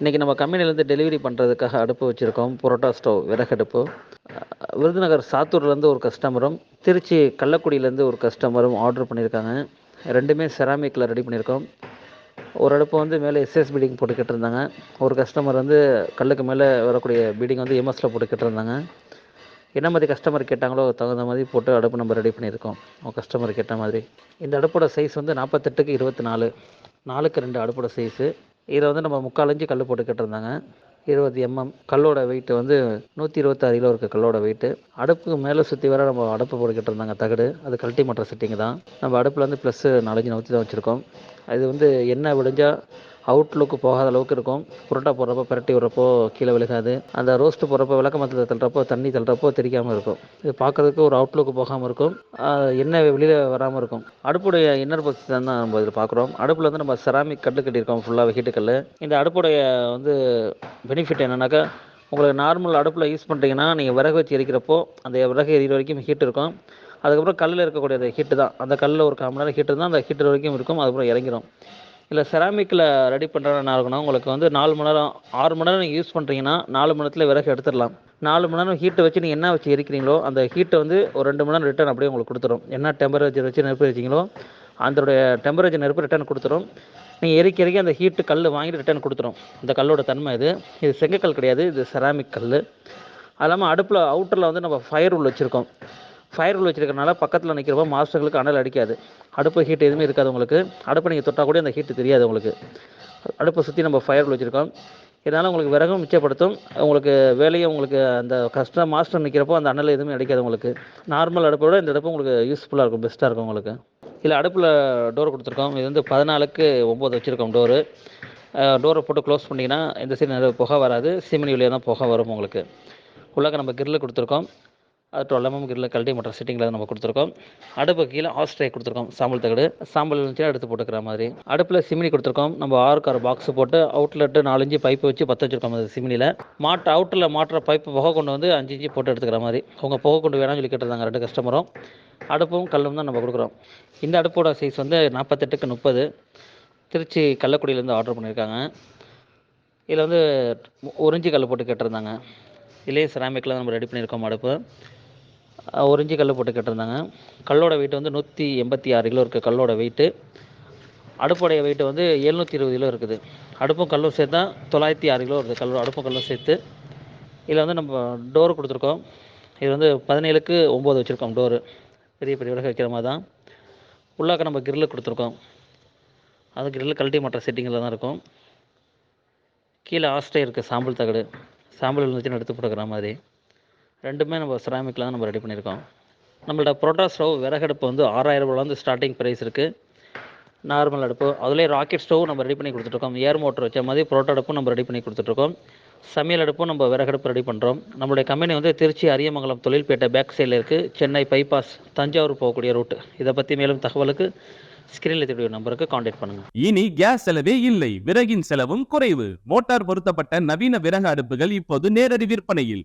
இன்றைக்கி நம்ம கம்பெனிலேருந்து டெலிவரி பண்ணுறதுக்காக அடுப்பு வச்சுருக்கோம். புரோட்டா ஸ்டவ் விறகடுப்பு. விருதுநகர் சாத்தூர்லேருந்து ஒரு கஸ்டமரும் திருச்சி கள்ளக்குடியிலேருந்து ஒரு கஸ்டமரும் ஆர்டர் பண்ணியிருக்காங்க. ரெண்டுமே செராமிக்கில் ரெடி பண்ணியிருக்கோம். ஒரு அடுப்பு வந்து மேலே எஸ்எஸ் பீடிங் போட்டுக்கிட்டு இருந்தாங்க. ஒரு கஸ்டமர் வந்து கல்லுக்கு மேலே வரக்கூடிய பீடிங் வந்து எம்எஸில் போட்டுக்கிட்டு இருந்தாங்க. என்ன மாதிரி கஸ்டமர் கேட்டாங்களோ தகுந்த மாதிரி போட்டு அடுப்பு நம்ம ரெடி பண்ணியிருக்கோம். அவங்க கஸ்டமர் கேட்ட மாதிரி. இந்த அடுப்போட சைஸ் வந்து நாற்பத்தெட்டுக்கு இருபத்தி நாலு. நாலுக்கு ரெண்டு அடுப்போட சைஸு இதில் வந்து நம்ம முக்கால் இன்ச்சு கல் போட்டுக்கிட்டு இருந்தாங்க இருபது எம்எம் கல்லோட வெயிட் வந்து நூற்றி இருபத்தாறு கிலோ இருக்குது கல்லோட வெயிட்டு அடுப்புக்கு மேலே சுற்றி வர நம்ம அடுப்பு போட்டுக்கிட்டு இருந்தாங்க தகடு. அது கல்ட்டி மட்டர் செட்டிங் தான். நம்ம அடுப்பில் வந்து ப்ளஸ்ஸு நாலஞ்சு நவுத்தி தான் வச்சுருக்கோம். அது வந்து எண்ணெய் விடிஞ்சால் அவுட்லுக்கு போகாத அளவுக்கு இருக்கும். புரோட்டா போடுறப்போ பிரட்டி விடுறப்போ கீழே விழுகாது. அந்த ரோஸ்ட்டு போடுறப்போ விளக்கமத்தில் தள்ளுறப்போ தண்ணி தள்ளுறப்போ தெரிக்காமல் இருக்கும். இது பார்க்கறதுக்கு ஒரு அவுட்லுக்கு போகாமல் இருக்கும். எண்ணெய் வெளியில் வராமல் இருக்கும். அடுப்புடைய இன்னர் பக்ஸ் தான் நம்ம இதில் பார்க்குறோம். அடுப்பில் வந்து நம்ம செராமிக் கல் கட்டியிருக்கோம். ஃபுல்லாக ஹீட்டு இந்த அடுப்புடைய வந்து பெனிஃபிட் என்னென்னாக்கா உங்களுக்கு நார்மல் அடுப்பில் யூஸ் பண்ணுறீங்கன்னா நீங்கள் விறகு வச்சு எரிக்கிறப்போ அந்த விறகு எரிகிற வரைக்கும் ஹீட் இருக்கும். அதுக்கப்புறம் கல்லில் இருக்கக்கூடிய அந்த ஹீட்டு தான். அந்த கல்லில் ஒரு கம்மி நேரம் ஹீட்டு தான் அந்த ஹீட்டர் வரைக்கும் இருக்கும். அதுக்கப்புறம் இறங்கிடும் இல்லை செராமிக்கில் ரெடி பண்ணுறதுனா இருக்குன்னா உங்களுக்கு வந்து நாலு மணி நேரம் ஆறு மணி நேரம் நீங்கள் யூஸ் பண்ணுறீங்கன்னா நாலு மணி நேரத்தில் விறகு எடுத்துடலாம். நாலு மணி நேரம் ஹீட்டை வச்சு நீங்கள் என்ன வச்சு எரிக்கிறீங்களோ அந்த ஹீட்டை வந்து ஒரு ரெண்டு மணி நேரம் ரிட்டர்ன் அப்படியே உங்களுக்கு கொடுத்துரும். என்ன டெம்பரேச்சர் வச்சு நெருப்பு வச்சிங்களோ அதோடைய டெம்பரேச்சர் நெருப்பு ரிட்டர்ன் கொடுத்துரும். நீங்கள் எரிக்க எரிக்க அந்த ஹீட்டு கல் வாங்கிட்டு ரிட்டர்ன் கொடுத்துரும். இந்த கல்லோட தன்மை இது. இது செங்கக்கல் கிடையாது இது செராமிக் கல் அது இல்லாமல் அடுப்பில் அவுட்டரில் வந்து நம்ம ஃபயர் உள்ள வச்சுருக்கோம். ஃபயர் உள்ள பக்கத்தில் நிற்கிறப்போ மாஸ்டர்களுக்கு அனல் அடிக்காது. அடுப்பு ஹீட் எதுவுமே இருக்காது உங்களுக்கு. அடுப்பை நீங்கள் தொட்டால் கூட அந்த ஹீட்டு தெரியாது உங்களுக்கு. அடுப்பை சுற்றி நம்ம ஃபயர் வச்சுருக்கோம். இதனால் உங்களுக்கு விறகும் மிச்சப்படுத்தும். உங்களுக்கு வேலையும் உங்களுக்கு அந்த கஷ்டம் மாஸ்டர் நிற்கிறப்போ அந்த அனல் எதுவுமே அடிக்காது உங்களுக்கு. நார்மல் அடுப்பை விட இந்த அடுப்பு உங்களுக்கு யூஸ்ஃபுல்லாக இருக்கும் பெஸ்ட்டாக இருக்கும் உங்களுக்கு. இல்லை அடுப்பில் டோர் கொடுத்துருக்கோம். இது வந்து பதினாலுக்கு ஒம்பது வச்சுருக்கோம் டோரு டோரை போட்டு க்ளோஸ் பண்ணிங்கன்னா இந்த சைடு நிறைய புகை வராது. சிமினி வழியாக தான் புகை வரும் உங்களுக்கு. உள்ளாக்க நம்ம கிரில் கொடுத்துருக்கோம். டுவெல் எம்எம் கிரில் கல்டி மற்ற செட்டிங்கில் நம்ம கொடுத்துருக்கோம். அடுப்பு கீழே ஆஸ்ட்ரே கொடுத்துருக்கோம் சாம்பல் தகடு. சாம்பல் இருந்துச்சுன்னா எடுத்து போட்டுக்கிற மாதிரி. அடுப்பில் சிமினி கொடுத்துருக்கோம். நம்ம ஆறுக்கு ஆறு பாக்ஸ் போட்டு அவுட்லெட்டு நாலஞ்சு பைப்பு வச்சு பற்ற வச்சுருக்கோம் அந்த சிமினியில் மாட்டு அவுட்டில் மாட்டுற பைப்பு புகை கொண்டு வந்து அஞ்சு இஞ்சி போட்டு எடுத்துக்கிற மாதிரி. அவங்க புகை கொண்டு வேணாம்னு சொல்லி கேட்டிருந்தாங்க ரெண்டு கஸ்டமரும் அடுப்பும் கல்லும் தான் நம்ம கொடுக்குறோம். இந்த அடுப்போட சைஸ் வந்து நாற்பத்தெட்டுக்கு முப்பது. திருச்சி கள்ளக்குடியிலேருந்து ஆர்டர் பண்ணியிருக்காங்க. இதில் வந்து ஒரிஞ்சி கல் போட்டு கேட்டிருந்தாங்க. இதுலேயே செராமிக்கில் நம்ம ரெடி பண்ணியிருக்கோம் அடுப்பு. ஒரு இன்ச்சு கல் போட்டு கேட்டிருந்தாங்க. கல்லோட வெயிட் வந்து நூற்றி எண்பத்தி ஆறு கிலோ இருக்குது கல்லோட வெயிட்டு அடுப்போடைய வெயிட் வந்து எழுநூற்றி இருபது கிலோ இருக்குது. அடுப்பும் கல்லும் சேர்த்தா தொள்ளாயிரத்தி ஆறு கிலோ இருக்குது கல்லோட அடுப்பும் கல்லும் சேர்த்து. இதில் வந்து நம்ம டோர் கொடுத்துருக்கோம். இது வந்து பதினேழுக்கு ஒம்பது வச்சுருக்கோம் டோரு பெரிய பெரிய விளக்கு வைக்கிற மாதிரி தான். உள்ளாக்க நம்ம கிரில் கொடுத்துருக்கோம். அது கிரில் கழட்டி மற்ற செட்டிங்கில் தான் இருக்கும். கீழே ஆஸ்டே இருக்குது சாம்பல் தகடு. சாம்பல் இருந்துச்சுன்னு எடுத்து போட்டுக்கிற மாதிரி. ரெண்டுமே நம்ம செராமிக்கில் தான் நம்ம ரெடி பண்ணியிருக்கோம். நம்மளோட புரோட்டா ஸ்டவ் விறகடுப்பு வந்து ஆறாயிரம் ரூபாயிலேருந்து ஸ்டார்டிங் ப்ரைஸ் இருக்குது நார்மல் அடுப்பு. அதுலேயே ராக்கெட் ஸ்டவ் நம்ம ரெடி பண்ணி கொடுத்துட்ருக்கோம். ஏர் மோட்டர் வச்ச மாதிரி புரோட்டா அடுப்பும் நம்ம ரெடி பண்ணி கொடுத்துட்ருக்கோம். சமையல் அடுப்பும் நம்ம விறகடுப்பு ரெடி பண்ணுறோம் நம்மளுடைய கம்பெனி வந்து திருச்சி அரியமங்கலம் தொழில்பேட்டை பேக் சைடில் இருக்குது சென்னை பைபாஸ் தஞ்சாவூர் போகக்கூடிய ரூட் இதை பற்றி மேலும் தகவலுக்கு ஸ்க்ரீனில் தெரிய நம்பருக்கு காண்டாக்ட் பண்ணுங்க. இனி கேஸ் செலவே இல்லை. விறகின் செலவும் குறைவு. மோட்டார் பொருத்தப்பட்ட நவீன விறகு அடுப்புகள் இப்போது நேரடி விற்பனையில்.